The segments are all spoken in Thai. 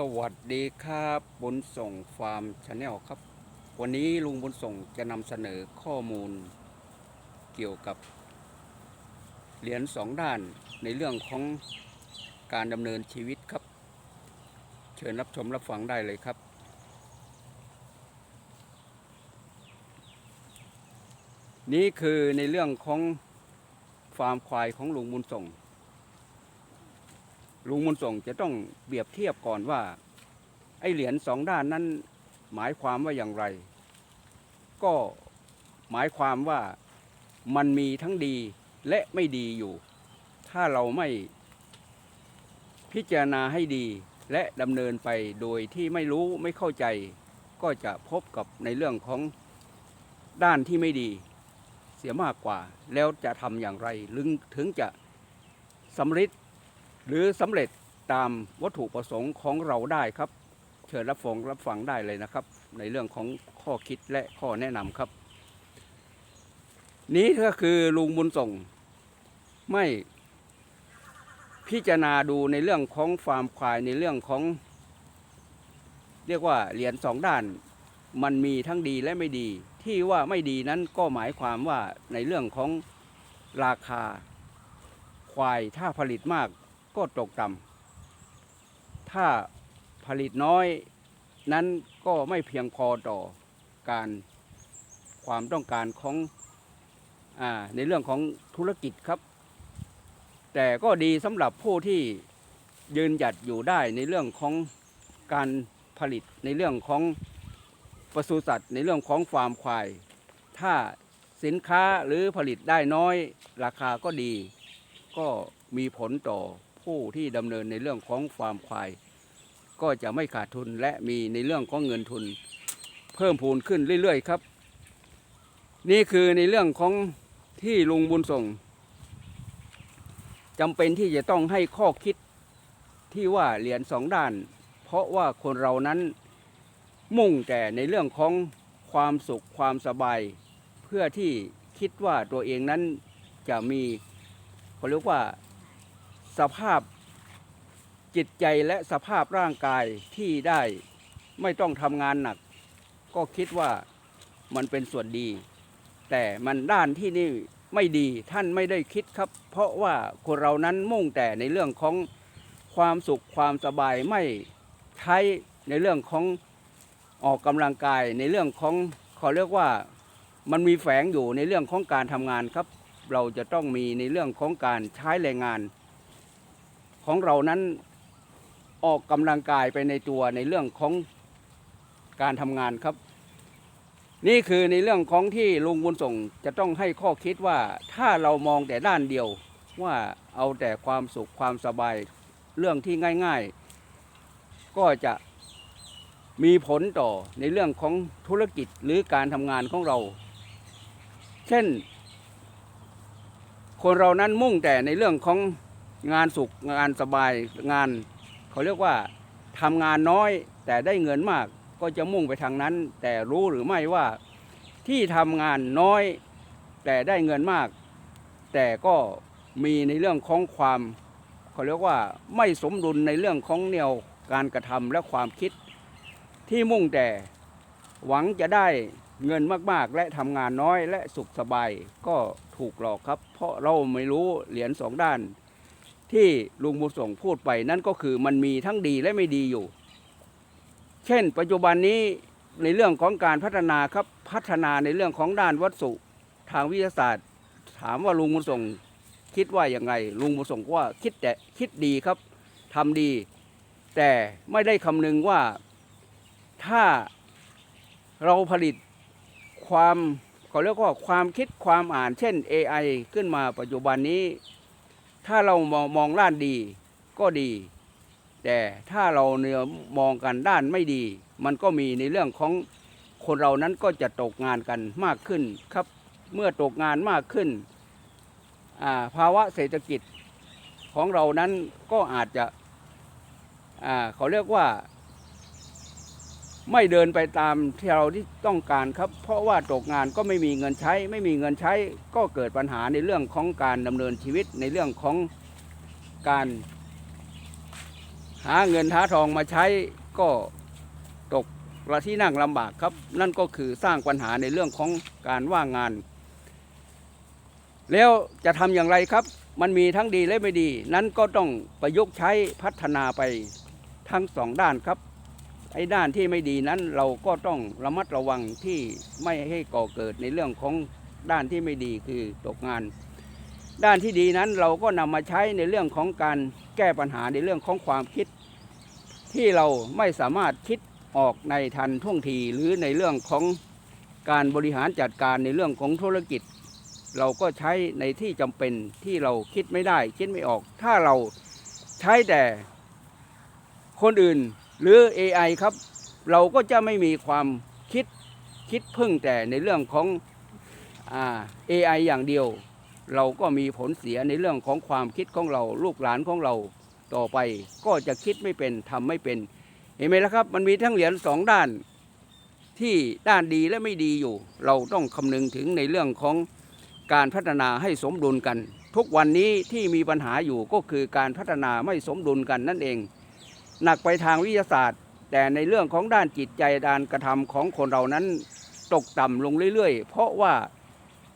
สวัสดีครับบุญส่งฟาร์มชาแนลครับ วันนี้ลุงบุญส่งจะนำเสนอข้อมูล เกี่ยวกับ เหรียญสองด้านในเรื่องของการดำเนินชีวิตครับ เชิญรับชมรับฟังได้เลยครับ นี่คือในเรื่องของฟาร์มควายของลุงบุญส่ง ลุงบุญส่งจะต้องเปรียบเทียบก่อนว่า ไอ้เหรียญสองด้านนั้นหมายความว่าอย่างไร ก็หมายความว่ามันมีทั้งดีและไม่ดีอยู่ ถ้าเราไม่พิจารณาให้ดีและดำเนินไปโดยที่ไม่รู้ไม่เข้าใจ ก็จะพบกับในเรื่องของด้านที่ไม่ดี เสียมากกว่า แล้วจะทำอย่างไรลึงถึงจะสำเร็จ หรือสำเร็จตามวัตถุประสงค์ของเราได้ครับ เชิญรับฟังรับฟังได้เลยนะครับ ในเรื่องของข้อคิดและข้อแนะนำครับ นี้ก็คือลุงบุญส่งไม่พิจารณาดูในเรื่องของฟาร์มควายในเรื่องของ เรียกว่าเหรียญสองด้าน มันมีทั้งดีและไม่ดี ที่ว่าไม่ดีนั้นก็หมายความว่าในเรื่องของราคาควายถ้าผลิตมาก ก็ตกต่ำถ้าผลิตน้อยนั้นก็ไม่เพียงพอต่อการความต้องการของอในเรื่องของธุรกิจครับ แต่ก็ดีสำหรับผู้ที่ยืนหยัดอยู่ได้ในเรื่องของการผลิตในเรื่องของปศุสัตว์ในเรื่องของฟาร์มควาย ถ้าสินค้าหรือผลิตได้น้อยราคาก็ดี ก็มีผลต่อ ผู้ที่ดำเนินในเรื่องของฟาร์มควาย ก็จะไม่ขาดทุนและมีในเรื่องของเงินทุน เพิ่มพูนขึ้นเรื่อยๆครับ นี่คือในเรื่องของที่ลุงบุญส่งจำเป็นที่จะต้องให้ข้อคิดที่ว่าเหรียญสองด้าน เพราะว่าคนเรานั้นมุ่งแต่ในเรื่องของความสุขความสบาย เพื่อที่คิดว่าตัวเองนั้นจะมีเขาเรียกว่า สภาพจิตใจและสภาพร่างกายที่ได้ไม่ต้องทำงานหนัก ก็คิดว่ามันเป็นส่วนดี แต่มันด้านที่นี่ไม่ดีท่านไม่ได้คิดครับ เพราะว่าคนเรานั้นมุ่งแต่ในเรื่องของความสุขความสบายไม่ใช้ในเรื่องของออกกำลังกายในเรื่องของขาเรียกว่ามันมีแฝงอยู่ในเรื่องของการทำงานครับ เราจะต้องมีในเรื่องของการใช้แรงงาน ของเรานั้นออกกำลังกายไปในตัวในเรื่องของการทำงานครับ นี่คือในเรื่องของที่ลุงบุญส่งจะต้องให้ข้อคิดว่าถ้าเรามองแต่ด้านเดียวว่าเอาแต่ความสุขความสบายเรื่องที่ง่าย ๆ ก็จะมีผลต่อในเรื่องของธุรกิจหรือการทำงานของเรา เช่น คนเรานั้นมุ่งแต่ในเรื่องของ งานสุขงานสบายงาน เขาเรียกว่าทำงานน้อยแต่ได้เงินมากก็จะมุ่งไปทางนั้น แต่รู้หรือไม่ว่าที่ทำงานน้อยแต่ได้เงินมาก แต่ก็มีในเรื่องของความเขาเรียกว่าไม่สมดุลในเรื่องของแนวการกระทำและความคิด ที่มุ่งแต่หวังจะได้เงินมาก ๆ และทำงานน้อยและสุขสบายก็ถูกหลอกครับ เพราะเราไม่รู้เหรียญสองด้าน ที่ลุงบุญส่งพูดไปนั่นก็คือมันมีทั้งดีและไม่ดีอยู่ เช่น ปัจจุบันนี้ในเรื่องของการพัฒนาครับพัฒนาในเรื่องของด้านวัตถุทางวิทยาศาสตร์ ถามว่าลุงบุญส่งคิดว่าอย่างไงลุงบุญส่งก็ว่าคิดแต่คิดดีครับทำดี แต่ไม่ได้คำนึงว่าถ้าเราผลิตความเขาเรียกว่าความคิดความอ่านเช่น AI ขึ้นมาปัจจุบันนี้ ถ้าเรามองมองด้านดีก็ดี แต่ถ้าเราเนี่ยมองกันด้านไม่ดี มันก็มีในเรื่องของคนเรานั้นก็จะตกงานกันมากขึ้นครับ เมื่อตกงานมากขึ้นาภาวะเศรษฐกิจของเรานั้นก็อาจจะเขาเรียกว่า ไม่เดินไปตามที่เราที่ต้องการครับ เพราะว่าตกงานก็ไม่มีเงินใช้ ไม่มีเงินใช้ ก็เกิดปัญหาในเรื่องของการดำเนินชีวิตในเรื่องของการ หาเงินหาทองมาใช้ก็ตกละที่นั่งลำบากครับ นั่นก็คือสร้างปัญหาในเรื่องของการว่างงาน แล้วจะทำอย่างไรครับ มันมีทั้งดีและไม่ดี นั้นก็ต้องประยุกต์ใช้พัฒนาไปทั้งสองด้านครับ ไอ้ด้านที่ไม่ดีนั้นเราก็ต้องระมัดระวังที่ไม่ให้ก่อเกิดในเรื่องของด้านที่ไม่ดีคือตกงาน ด้านที่ดีนั้นเราก็นำมาใช้ในเรื่องของการแก้ปัญหาในเรื่องของความคิด ที่เราไม่สามารถคิดออกในทันท่วงทีหรือในเรื่องของการบริหารจัดการในเรื่องของธุรกิจ เราก็ใช้ในที่จำเป็นที่เราคิดไม่ได้คิดไม่ออก ถ้าเราใช้แต่คนอื่น หรือ AI ครับ เราก็จะไม่มีความคิดคิดพึ่งแต่ในเรื่องของอ่า AI อย่างเดียว เราก็มีผลเสียในเรื่องของความคิดของเราลูกหลานของเราต่อไป ก็จะคิดไม่เป็นทำไม่เป็น เห็นไหมล่ะครับ มันมีทั้งเหรียญสองด้านที่ด้านดีและไม่ดีอยู่ เราต้องคำนึงถึงในเรื่องของการพัฒนาให้สมดุลกัน ทุกวันนี้ที่มีปัญหาอยู่ก็คือการพัฒนาไม่สมดุลกันนั่นเอง หนักไปทางวิทยาศาสตร์ แต่ในเรื่องของด้านจิตใจด้านกระทำของคนเรานั้นตกต่ำลงเรื่อยๆ เพราะว่า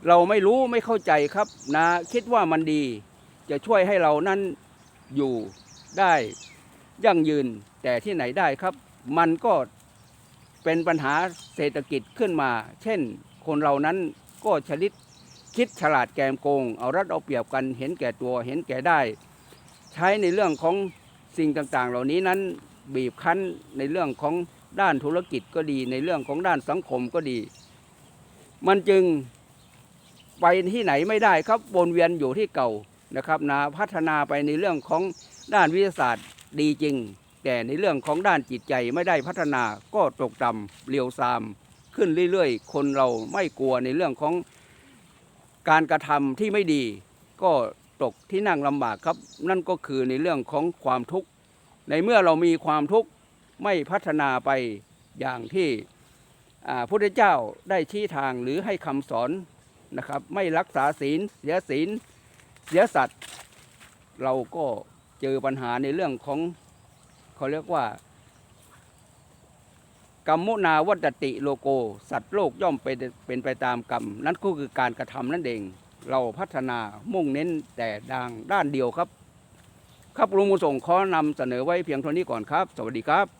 เราไม่รู้ไม่เข้าใจครับนะคิดว่ามันดี จะช่วยให้เรานั้นอยู่ได้ยั่งยืนแต่ที่ไหนได้ครับ มันก็เป็นปัญหาเศรษฐกิจขึ้นมา เช่น คนเรานั้นก็ชลิดคิดฉลาดแกมโกง เอารัดเอาเปรียบกันเห็นแก่ตัวเห็นแก่ได้ ใช้ในเรื่องของ สิ่งต่างๆ เหล่านี้นั้นบีบคั้นในเรื่องของด้านธุรกิจก็ดี ในเรื่องของด้านสังคมก็ดี มันจึงไปที่ไหนไม่ได้ครับวนเวียนอยู่ที่เก่านะครับนะพัฒนาไปในเรื่องของด้านวิทยาศาสตร์ดีจริง แต่ในเรื่องของด้านจิตใจไม่ได้พัฒนาก็ตกต่ำเลียวซาม ขึ้นเรื่อยๆ คนเราไม่กลัวในเรื่องของการกระทำที่ไม่ดี ก็ ตกที่นั่งลำบากครับ นั่นก็คือในเรื่องของความทุกข์ ในเมื่อเรามีความทุกข์ไม่พัฒนาไปอย่างที่พระพุทธเจ้าได้ชี้ทางหรือให้คำสอนนะครับ ไม่รักษาศีลเสียศีลเสียสัตว์ เราก็เจอปัญหาในเรื่องของเขาเรียกว่ากรรมุนาวัตติโลโก สัตว์โลกย่อมเป็นเป็นไปตามกรรม นั่นก็คือการกระทำนั่นเอง เราพัฒนามุ่งเน้นแต่ดังด้านเดียวครับ ครับลุงมุส่งขอนำเสนอไว้เพียงเท่านี้ก่อนครับ สวัสดีครับ